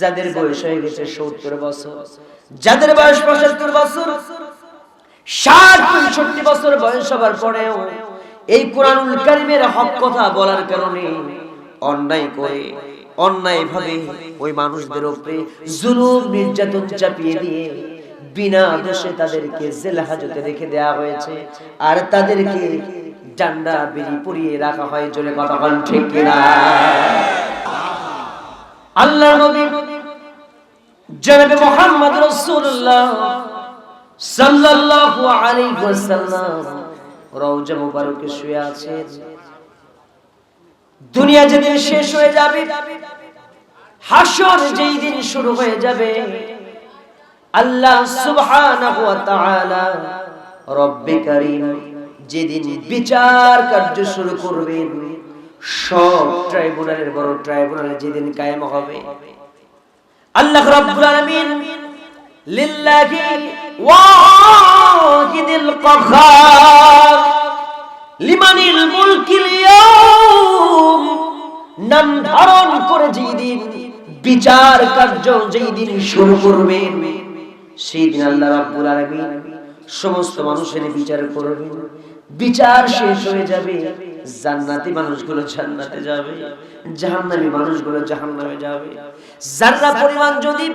যাদের বয়স হয়ে গেছে সত্তর বছর, যাদের বয়স পঁচাত্তর বছর, ষাট, পঁয়ষট্টি বছর বয়স হবার পরেও এই কোরআনুল কারিমের হক কথা বলার কারণে অন্যায় করে অন্যায় ভাবে ওই মানুষদের উপরে জুলুম, নির্যাতন চাপিয়ে দিয়ে বিনা দোষে তাদেরকে জেল হাজতে রেখে দেওয়া হয়েছে। আর তাদেরকে ডান্ডা বিড়ি পরিয়ে রাখা হয়, জোরে কথা বলেন ঠিক কিনা? আল্লাহ নবী জনাবে মুহাম্মদ রাসূলুল্লাহ সাল্লাল্লাহু আলাইহি ওয়াসাল্লাম রওজা মুবারকে শুয়ে আছেন। দুনিয়া যেদিন শেষ হয়ে যাবে, হাসর যেই দিন শুরু হয়ে যাবে, আল্লাহ সুবহানাহু ওয়া তাআলা রব্বে কারীম যেদিন বিচার কার্য শুরু করবেন সব ট্রাইব্যুনালের বড় ট্রাইব্যুনালে যেদিন কায়েম হবে। আল্লাহ রাব্বুল আলামিন লিল্লাহি ওয়াহিদিল কাহার লিমানিল মুলকিল ইয়াউম নাম ধারণ করে যেই দিন বিচার কার্য যেই দিন শুরু করবে সেই দিন আল্লাহ রাব্বুল আলামিন সমস্ত মানুষের বিচার করবেন। বিচার শেষ হয়ে যাবে। জান্নাতি মানুষগুলো জান্নাতে যাবে জাহান্নামী মানুষগুলো জাহান্নামে যাবে যারা পরিমাণ যদি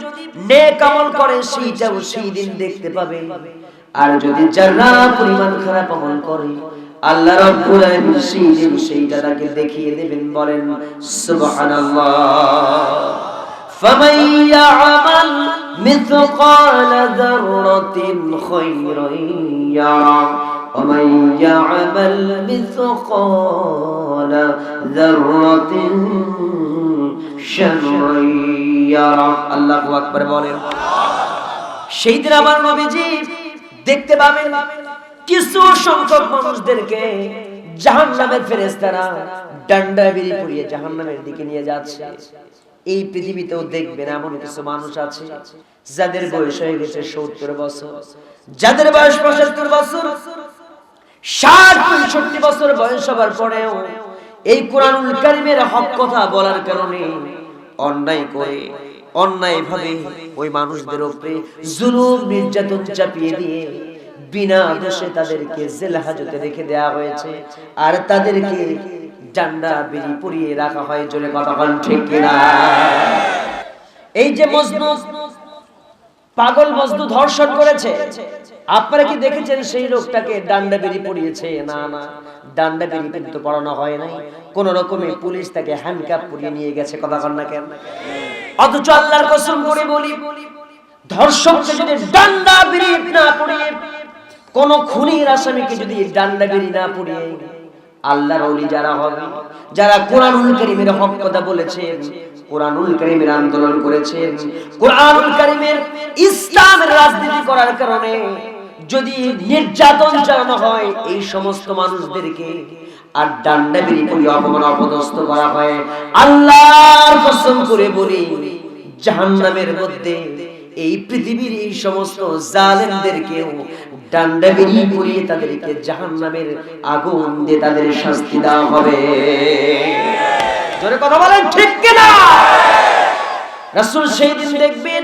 নেক আমল করে সেইটাও সেই দিন দেখতে পাবে আর যদি যারা পরিমাণ খারাপ আমল করে আল্লাহ রাব্বুল আলামিন সেই দিন সেইটা তাকে দেখিয়ে দেবেন বলেন সুবহানাল্লাহ فمن يعمل مثقال ذرة خيرا يرى ومن يعمل مثقال ذرة شرا يرى الله أكبر বলেন সেই দিন আমার নবীজি দেখতে পাবেন কিছু সংখ্যক মানুষদেরকে জাহান্নামের ফেরেশতারা ডান্ডা বিড়ি পুড়িয়ে জাহান্নামের দিকে নিয়ে যাচ্ছে এই পৃথিবীতেও দেখবেন এমন কিছু মানুষ আছে যাদের বয়স হয়ে গেছে সত্তর বছর যাদের বয়স পঁচাত্তর বছর ষাট বছর বয়স হবার পরেও এই কোরআনুল কারিমের হক কথা বলার কারণে অন্যায় করে, অন্যায় ভাবে ওই মানুষদের উপরে জুলুম, নির্যাতন চাপিয়ে দিয়ে বিনা দোষে তাদেরকে জেল হাজতে রেখে দেওয়া হয়েছে আর তাদেরকে ডান্ডা বিড়ি পুড়িয়ে রাখা হয়, জোরে কথা বলেন ঠিক কিনা? এই যে মজনু পাগল মজনু ধর্ষণ করেছে আপনারা কি দেখেছেন সেই লোকটাকে ডান্ডা বেরি পড়িয়েছে না না ডান্ডা বেরি কিন্তু পড়ানো হয় নাই। কোন রকমে পুলিশ তাকে হ্যান্ডকাপ পরিয়ে নিয়ে গেছে কথা কন না কেন অথচ আল্লাহর কসম করে বলি ধর্ষককে যদি ডান্ডা বেরি না পড়িয়ে কোন খুনির আসামিকে যদি ডান্ডা বেরি না পড়িয়ে আল্লাহর ওলি যারা হবে যারা কোরআনুল কারীমের হক কথা বলেছেন কোরআনুল কারীমের আন্দোলন করেছেন কোরআনুল কারীমের ইসলামের রাজনীতি করার কারণে যদি নির্যাতন চালানো হয়, এই সমস্ত মানুষদেরকে আর ডান্ডা বিড়ি করে অপমান অপদস্থ করা হয়। আল্লাহর কসম করে বলি, জাহান্নামের মধ্যে এই পৃথিবীর এই সমস্ত জালেমদেরকেও ডান্ডা বেরিয়ে পড়িয়ে তাদেরকে জাহান্নামের আগুন দিয়ে তাদের শাস্তি দেওয়া হবে। জোরে কথা বলেন, ঠিক কিনা? রাসূল সেই দিন দেখবেন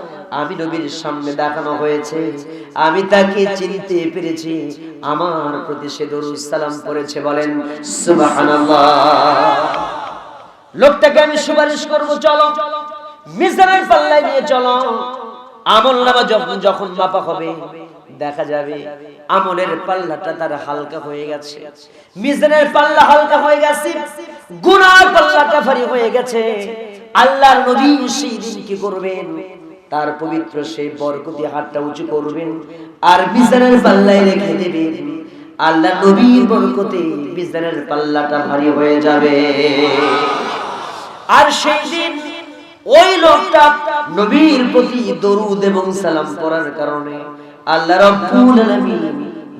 আমি নবীর সামনে দেখানো হয়েছে। আমি তাকে চিনতে পেরেছি। আমার প্রতি সে সালাম করেছে বলেন লোকটাকে আমি সুপারিশ করব, চলো। মিজানের পাল্লায় নিয়ে চলো। আমল নামা যখন যখন মাপা হবে, দেখা যাবে আমলের পাল্লাটা তার হালকা হয়ে গেছে। মিজানের পাল্লা হালকা হয়ে গেছে গুনার পাল্লাটা ভারী হয়ে গেছে। আল্লাহর নবী সেই দিন কি করবেন? তার পবিত্র সেই বরকতি হাতটা উঁচু করবেন আর মিজানের পাল্লায় রেখে দেবেন। আল্লাহ নবীর বরকতে মিজানের পাল্লাটা ভারী হয়ে যাবে। আর সেই দিন ওই লোকটা নবীর প্রতি দরুদ এবং সালাম পড়ার কারণে আল্লাহ রাব্বুল আলামিন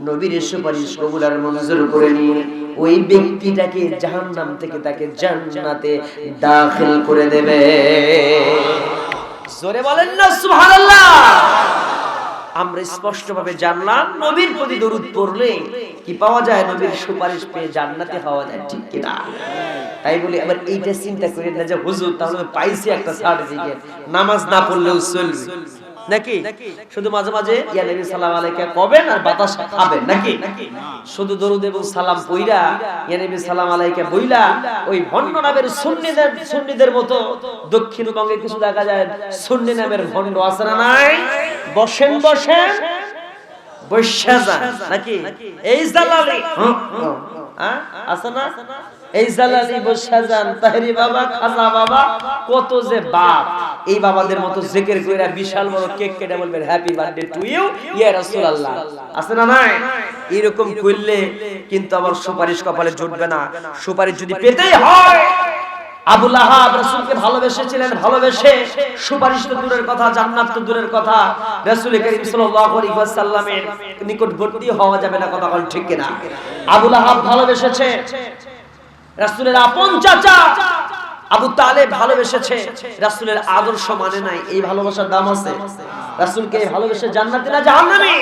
নবীর সুপারিশ কবুল আর মঞ্জুর করে নিয়ে ওই ব্যক্তিটাকে জাহান্নাম থেকে তাকে জান্নাতে দাখিল করে দেবে। জোরে বলেন না, সুবহানাল্লাহ। আমরা স্পষ্টভাবে জানলাম, নবীর প্রতি দরুদ পড়লে কি পাওয়া যায়? নবীর সুপারিশ পেয়ে জান্নাতে পাওয়া যায়, ঠিক কি না? তাই বলি আবার এইটা চিন্তা করি না যে, হুজুর, তাহলে পাইছি একটা সার্টিফিকেট নামাজ না পড়লেও চলবে। নাকি? শুধু মাঝে মাঝে, ইয়া নবী, সালাম আলাইকা কবেন আর বাতাস খাবেন নাকি? শুধু দরুদ এবং সালাম পইরা, ইয়া নবী, সালাম আলাইকা বইলা, ওই ভণ্ড নামের সুন্নিদের সুন্নিদের মতো দক্ষিণবঙ্গে কিছু দেখা যায়, সুন্নি নামের ভন্ড আছে না নাই? বসেন বসেন। বৈশা যান, নাকি? এই জালালি। হ্যাঁ। আছে না? এই জালালি বৈশা যান বাবা খাজা বাবা কত যে বাপ। এই বাবাদের মতো জিকির কইরা বিশাল বড় কেক কেটে বলবেন হ্যাপি বার্থডে টু ইউ ইয়া রাসূলুল্লাহ। আছে না নাই? এরকম করলে কিন্তু আবার সুপারিশ কপালে জুটবে না। সুপারিশ যদি পেতেই হয় আবু লাহাব রাসূলকে ভালোবেসেছিলেন, ভালোবেসে সুপারিশ তো দূরের কথা, জান্নাত তো দূরের কথা। রাসূল সাল্লাল্লাহু আলাইহি ওয়াসাল্লামের হওয়া যাবে না কথা বল ঠিক কিনা? আবু লাহাব ভালোবেসেছে, রাসূলের আপন চাচা আবু ভালোবেসেছে, রাসূলের আদর্শ মানে নাই, এই ভালোবাসার দাম আছে। রাসূলকে ভালোবেসে জান্নাতে না জাহান্নামে?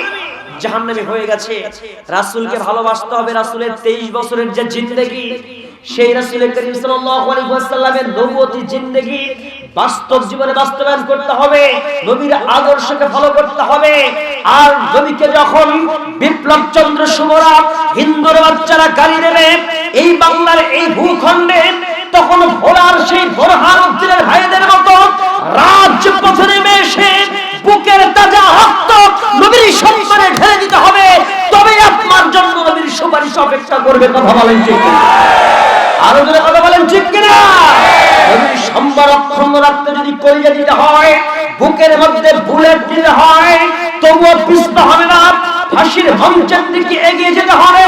জাহান্নামে হয়ে গেছে। রাসূলকে ভালোবাসতে হবে রাসূলের 23 বছরের যে জিন্দেগি সেই রাসূল করিম ওয়াসাল্লামের নবুয়তি জিন্দেগি বাস্তব জীবনে বাস্তবায়ন করতে হবে, নবীর আদর্শকে ফলো করতে হবে। আর নবীকে যখন বিপ্লব চন্দ্র সুমরা হিন্দুর বাচ্চারা গালি দেবে, এই বাংলার এই ভূখণ্ডে, তখন ভোলার সেই ভোরহান উদ্দিনের ভাইদের মতো রাজপথে নেমে এসে বুকের তাজা রক্ত নবীর সম্মানে ঢেলে দিতে হবে। তবে আপনার জন্য নবীর সুপারিশ অপেক্ষা করবে, কথা বলেন ঠিক আরও জোরে কথা বলেন, ঠিক কিনা? সম্মান অক্ষুণ্ণ রাখতে যদি কলিজা দিতে হয়, বুকের মধ্যে বুলেট দিতে হয়, তবুও পিছতে হবে না, ফাঁসির মঞ্চের দিকে এগিয়ে যেতে হবে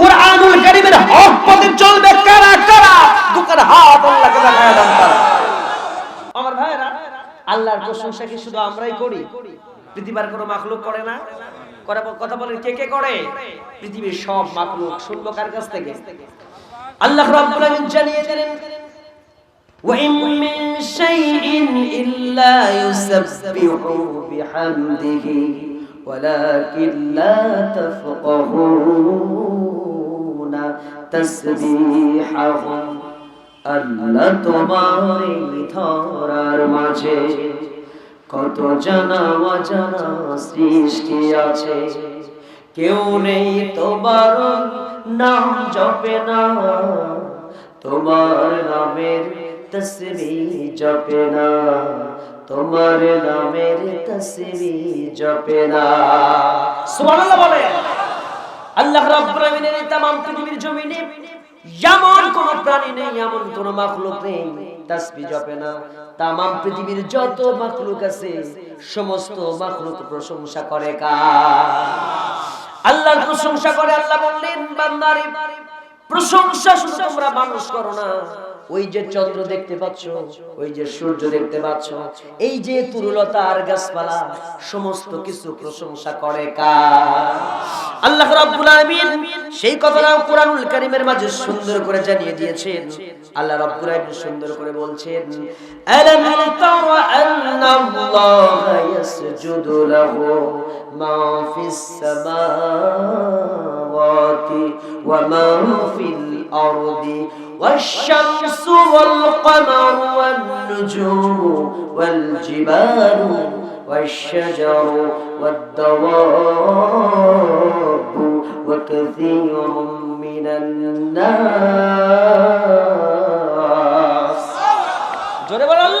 কোরআনুল কারীমের হক পথে চলবে কারা কারা? বুকের হাত আল্লাহকে দেখায় আমার ভাইরা আল্লাহর প্রশংসা কি শুধু আমরাই করি? পৃথিবীর কোনো মাখলুক করে না? কথা বলেন, কে কে করে? পৃথিবীর সব মাখলুক শুনব কার কাছ থেকে? আল্লাহ রাব্বুল আলামিন জানিয়ে দিলেন وإن من شيء إلا يسبح بحمده ولكن لا تفقهون تسبيحهم আল্লাহ তোমার এই ধরার মাঝে কত জানা অজানা সৃষ্টি আছে কেউ নেই তোমার নাম জপে না। তোমার নামের তসবি জপে না। তোমার নামের তসবি জপে না। সুবহানাল্লাহ বলে আল্লাহ রাব্বুল এই তামাম পৃথিবীর জমিনে এমন কোন প্রাণী নেই, এমন কোন মাখলুক নেই তাসবিহ জপে না। তামাম পৃথিবীর যত মাখলুক আছে, সমস্ত মাখলুক প্রশংসা করে কার? আল্লাহর প্রশংসা করে আল্লাহ বললেন, বান্দারে, প্রশংসা শুধু তোমরা মানুষ করো না। ওই যে চন্দ্র দেখতে পাচ্ছ, ওই যে সূর্য দেখতে পাচ্ছ, এই যে তুরুলতা আর গাছপালা, সমস্ত কিছু প্রশংসা করে কার? আল্লাহ রাব্বুল আলামিন সেই কথাটাও কোরআনুল কারীমের মাঝে সুন্দর করে জানিয়ে দিয়েছেন। আল্লাহ রাব্বুল আলামিন সুন্দর করে বলছেন আলাম তারা আন্নাল্লাহা ইয়াসজুদু লাহু মা ফিস সামাওয়াতি ওয়া মা ফিল আরদি والشمس والقمر والنجوم والجبال والشجر والدواب وكثير من الناس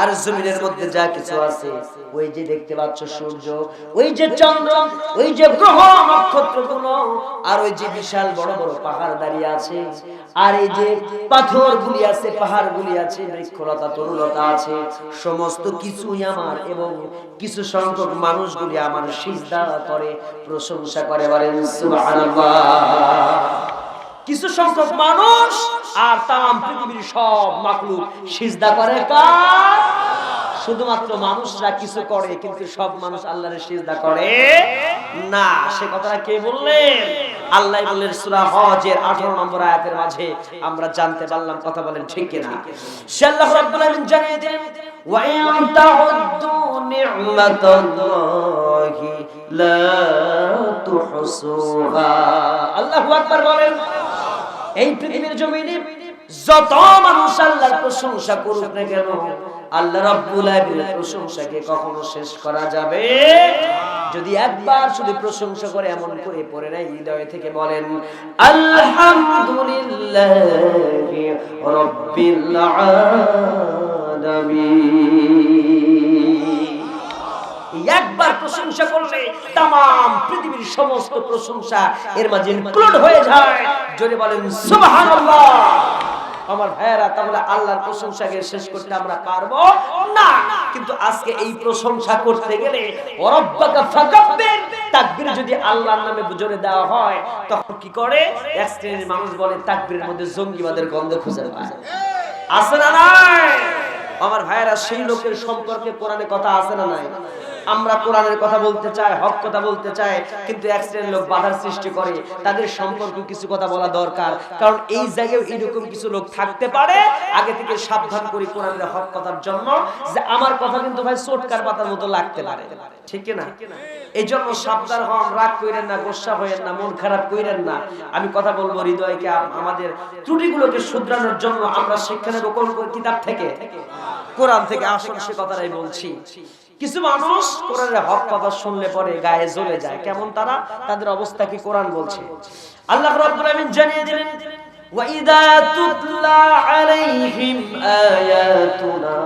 আর জমিনের মধ্যে যা কিছু আছে, ওই যে দেখতে পাচ্ছ সূর্য, ওই যে চন্দ্র, ওই যে গ্রহ, নক্ষত্রগুলো, আর ওই যে বিশাল বড় বড় পাহাড় দাঁড়িয়ে আছে, আর এই যে পাথরগুলি আছে, পাহাড়গুলি আছে, বৃক্ষলতা, তরুলতা আছে, সমস্ত কিছুই আমার এবং কিছু সংখ্যক মানুষগুলি আমার সিজদা করে, প্রশংসা করে, বলেন সুবহানাল্লাহ। কিছু সংখ্যক মানুষ আর তাম পৃথিবীর সব মাকলুক সিজদা করে কার? শুধুমাত্র মানুষরা কিছু করে, কিন্তু সব মানুষ আল্লাহর সিজদা করে না। সে কথাটা কে বললেন? আল্লাহ বললেন হজের 18 নম্বর আয়াতের মাঝে আমরা জানতে পারলাম, কথা বলেন ঠিক সে আল্লাহ রাব্বুল আলামিন জানিয়ে ওয়া ইন তাউদ্দু নি'মাতাল্লাহি লা তুহসুহা। আল্লাহু আকবার বলেন এই পৃথিবীর জমিনে যত মানুষ আল্লাহর প্রশংসা করুক না কেন, আল্লাহ রাব্বুল আলামিনের প্রশংসাকে কখনো শেষ করা যাবে? যদি একবার শুধু প্রশংসা করে এমন করে পড়ে নাই হৃদয় থেকে বলেন, আলহামদুলিল্লাহি রাব্বিল আলামিন। একবার প্রশংসা করলে তাম পৃথিবীর সমস্ত প্রশংসা এর মাঝে ইনক্লুড হয়ে যায়। জোরে বলেন আমার ভাইয়েরা, তাহলে আল্লাহর প্রশংসাকে শেষ করতে আমরা পারব? না। কিন্তু আজকে এই প্রশংসা করতে গেলে, ওরব্বাকা ফাকাব্বির, তাকবীর যদি আল্লাহর নামে জোরে দেওয়া হয়, তখন কি করে? এক শ্রেণির মানুষ বলে, তাকবীরের মধ্যে জঙ্গিবাদের গন্ধ খুঁজে পায়। আছে না নাই? আমার ভাইয়েরা, সেই লোকের সম্পর্কে কোরআনে কথা আছে না নাই? আমরা কোরআনের কথা বলতে চাই, হক কথা বলতে চাই, কিন্তু এক শ্রেণির লোক বাধার সৃষ্টি করে। তাদের সম্পর্কে কিছু কথা বলা দরকার। কারণ এই জায়গায় এরকম কিছু লোক থাকতে পারে, আগে থেকে সাবধান করি কোরআনের হক কথার জন্য, যে আমার কথা কিন্তু ভাই চোটকার পাতার মতো লাগতে পারে। ঠিক না? এই জন্য সাবধান হন, রাগ কইরেন না, গোসা হইেন না, মন খারাপ কইরেন না। আমি কথা বলব হৃদয়কে, আম- আমাদের ত্রুটিগুলোকে শুধরানোর জন্য আমরা শিক্ষা নেব কোন কিতাব থেকে? কোরআন থেকে আসল সে কথাটাই বলছি। কিছু মানুষ কোরআনের হক কথা শুনলে পরে গায়ে জ্বলে যায় কেমন তারা তাদের অবস্থা কি কোরআন বলছে আল্লাহ রাব্বুল আমিন জানিয়ে দিলেন وَإِذَا تُتْلَى عَلَيْهِمْ آيَاتُنَا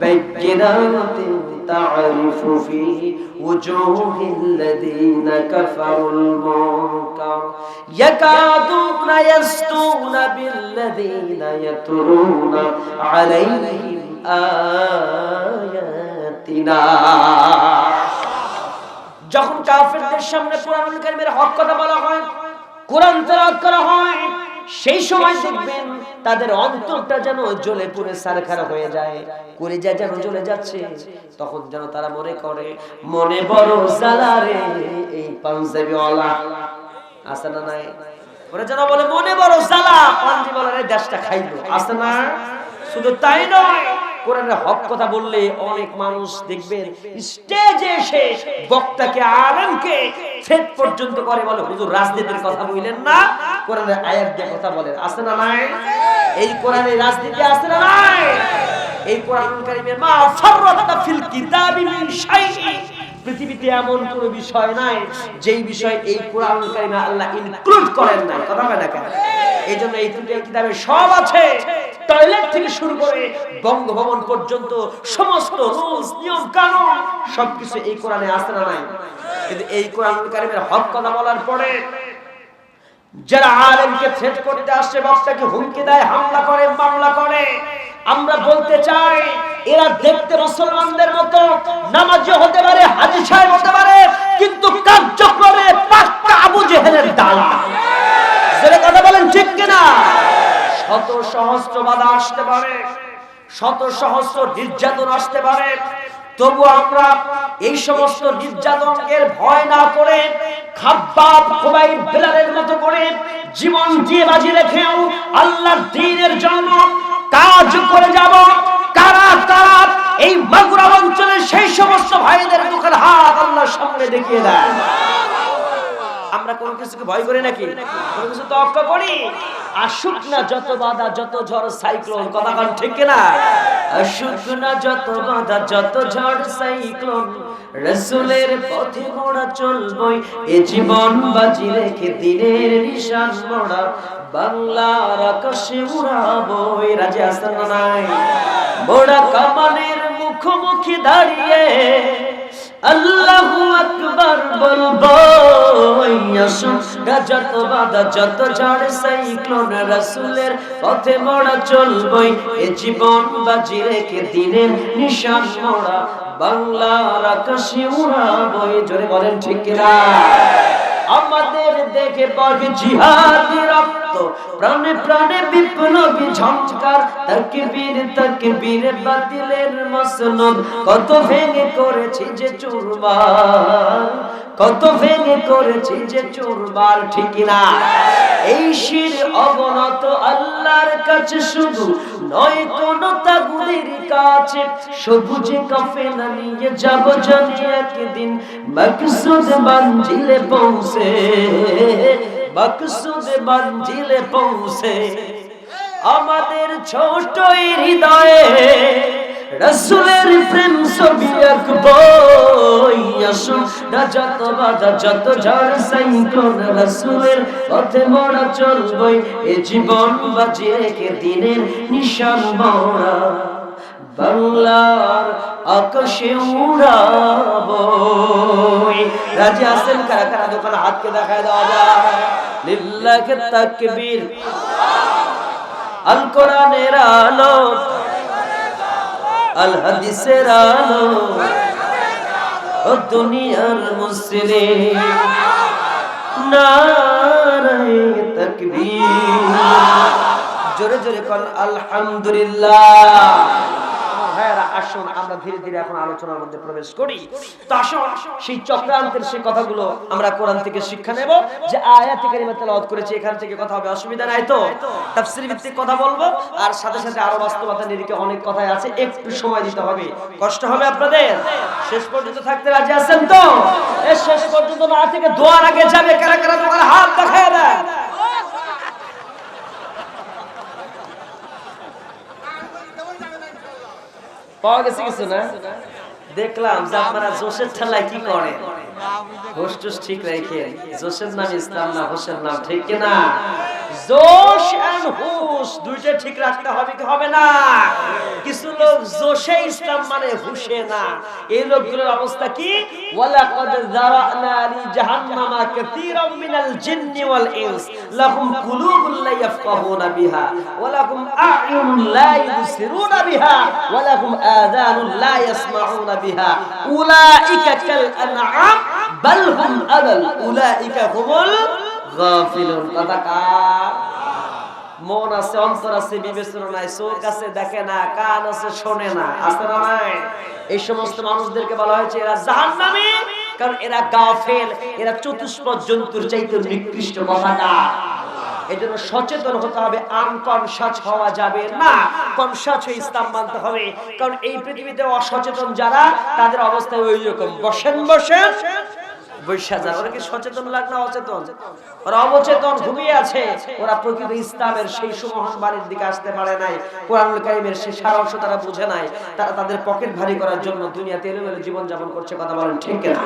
بَيِّنَاتٍ تَعْرِفُ فِي وُجُوهِ الَّذِينَ كَفَرُوا الْمُنكَرَ يَكَادُونَ يَسْطُونَ بِالَّذِينَ يَتْلُونَ عَلَيْهِمْ آيَاتِنَا যখন কাফেরদের সামনে কোরআনুল কারীমের হক কথা বলা হয়, কোরআন তেলাওয়াত করা হয়, সেই সময় দেখবেন তাদের অন্তরটা যেন জ্বলে পুড়ে সারখার হয়ে যায় করে যায় যেন জ্বলে যাচ্ছে। তখন যেন তারা মনে করে, মনে বড় জ্বালা এই পাঞ্জাবি ওয়ালা আছে না নাই? ওরা যেন বলে, মনে বড় জ্বালা। পাঞ্জাবি ওয়ালা দেশটা খাইলো। আছে না? শুধু তাই নয় কোরআনের হক কথা বললে অনেক মানুষ দেখবেন স্টেজে এসে বক্তাকে, আলেমকে থ্রেট পর্যন্ত করে বলে, হুজুর, রাজনীতির কথা বললেন না, কোরআনের আয়াত দিয়ে কথা বলেন। আছে না নাই? এই কোরআনে রাজনীতি আছে না নাই? এই কোরআনুল কারীমের মা ফাররাতনা ফিল কিতাবি মিন শাইইন পৃথিবীতে এমন কোন বিষয় নাই, যেই বিষয় এই কোরআনুল কারীমে আল্লাহ ইনক্লুড করেন নাই। কথা হয় না কেন? এই জন্য এই কিতাবে সব আছে। টয়লেট থেকে শুরু করে বঙ্গভবন পর্যন্ত সমস্ত রুলস, নিয়ম, কানুন, সবকিছু এই কোরআনে আছে না নাই? কিন্তু এই কোরআনুল কারীমের হক কথা বলার পরে যারা আলেমকে থ্রেট করতে আসছে বক্তাকে হুমকি দেয়, হামলা করে, মামলা করে, আমরা বলতে চাই, এরা দেখতে মুসলমানদের মতো, নামাজি হতে পারে, হাজি সাহেব হতে পারে, কিন্তু কার্যক্রমে পাক্কা আবু জেহেলের দালা কথা বলেন ঠিক কিনা? শত সহস্র বাধা আসতে পারে, শত সহস্র নির্যাতন আসতে পারে। তবু আমরা এই সমস্ত নির্যাতনকে ভয় না করে মতো করে জীবন দিয়ে বাজি রেখেও আল্লাহর দ্বীনের জন্য কাজ করে যাব। কারা কারা এই মাগুরা অঞ্চলের সেই সমস্ত ভাইদের মুখের হাত আল্লাহর সামনে দেখিয়ে দেয়। আমরা কোন কিছুকে ভয় করি নাকি? কোন কিছু তো অক্ষ করি? আসুক না যত বাধা, যত ঝড়, সাইক্লোন, কথা কান ঠিক না আসুক না যত বাধা, যত ঝড়, সাইক্লোন, রসুলের পথে মোড়া চলবই। এ জীবন বাজি রেখে দিনের নিশান মোড়া। বাংলার আকাশে উড়াবই। রাজে আসেন নাই? মোড়া কামানের মুখোমুখি দাঁড়িয়ে আল্লাহু আকবার বলব যত যত ঝড় সাইক্লোন পথে মোড়া চলবই, এ জীবন বাজি রেখে দিনের নিশান মোড়া, বাংলার আকাশে উড়াবই। জোরে বলেন, ঠিক কিনা? আমাদের দেখে বগে জিহাদি রক্ত প্রাণে প্রাণে বিপ্লবী ঝংকার, তাকবীর তাকবীর বাতিলের মসনদ। কত ভেঙে করেছি যে চুরমার, কত ভেঙে করেছি যে চুরমার, ঠিক না? এই শির অবনত আল্লাহর কাছে শুধু নয়, কোন তাগুদের কাছে সবুজে কাফেলা নিয়ে যাব জানি একদিন। মকসুদ মঞ্জিলে পৌঁছে মকসুদ মঞ্জিলে পৌঁছে। আমাদের ছোট হৃদয়ে রসুলের প্রেম ছবি আঁকবো। আসুন যত বাধা যত ঝড়, সাইক্লোন রসুলের পথে এ জীবন বাজি রেখে দিনের নিশান মোড়া। বাংলার আকাশে উড়াবো রাজি আছেন? কারা কারা? দোকানে হাতকে দেখায় দেওয়া যায় লিল্লাহে তাকবীর। আল কোরআনের আলো, আল হাদিসের আলো, ও দুনিয়ার মুসলিম। নারায়ে তাকবীর। জোরে জোরে কোন আলহামদুলিল্লাহ। আসুন, আমরা ধীরে ধীরে এখন আলোচনার মধ্যে প্রবেশ করি। তো আসুন, সেই চক্রান্তের সেই কথাগুলো আমরা কোরআন থেকে শিক্ষা নেব, যে আয়াত কারিমা তেলাওয়াত করেছি, এখান থেকে কথা হবে, অসুবিধা নাই তো? তাফসীর ভিত্তিক কথা বলব, আর সাথে সাথে আরও বাস্তবতা নিরিখে অনেক কথাই আছে, একটু সময় দিতে হবে। কষ্ট হবে আপনাদের? শেষ পর্যন্ত থাকতে রাজি আছেন তো? শেষ পর্যন্ত না থেকে দোয়ার আগে যাবে, কারা কারা দোকানে হাত দেখায় দেয়? পাওয়া গেছে কিছু না? দেখলাম যে আপনারা জোশের ঠেলায় কি করে? হোস টোস ঠিক রেখে, জোশের নাম ইসলাম না, হোসের নাম ঠিক কিনা? জোশ এন্ড দুইটা ঠিক রাখতে হবে কি হবে না? কিছু লোক জোশে ইসলাম মানে হুশে না। এই লোকগুলোর অবস্থা কি? ওয়ালাকাদ যারানা লি জাহান্নামা কাসীরাম মিনাল জিন্নি ওয়াল ইনস। লাহুম কুলুবুন লা ইয়াফকাহুনা বিহা। ওয়া লাহুম লা ইবসিরুনা বিহা। ওয়া লাহুম আযানুন লা ইয়াসমাউনা বিহা। উলাইকা কাল আনআম বাল হুম আদাল। উলাইকা হুমুল গাফিলুন। কথা কার? মন আছে, অন্তর আছে, বিবেচনা নাই, চোখ আছে, দেখে না, কান আছে, শোনে না, আছে না নাই? এই সমস্ত মানুষদেরকে বলা হয়েছে, এরা জাহান্নামী, কারণ এরা গাফেল, এরা চতুষ্পদ জন্তুর চাইতে নিকৃষ্ট কথাটা এই সচেতন হতে হবে আনকনসাস হওয়া যাবে না কনসাস হয়ে ইসলাম মানতে হবে। কারণ এই পৃথিবীতে অসচেতন যারা, তাদের অবস্থা ওই রকম বসেন বসেন বৈশা যায় ওরা কি সচেতন লাগ না অচেতন? ওরা অবচেতন, ঘুমিয়ে আছে। ওরা প্রকৃত ইসলামের সেই সুমহান বাণীর দিকে আসতে পারে নাই। কোরআনুল কারিমের সেই সারাংশ তারা বুঝে নাই। তারা তাদের পকেট ভারী করার জন্য দুনিয়াতে এলোমেলো জীবন যাপন করছে, কথা বলেন ঠিক না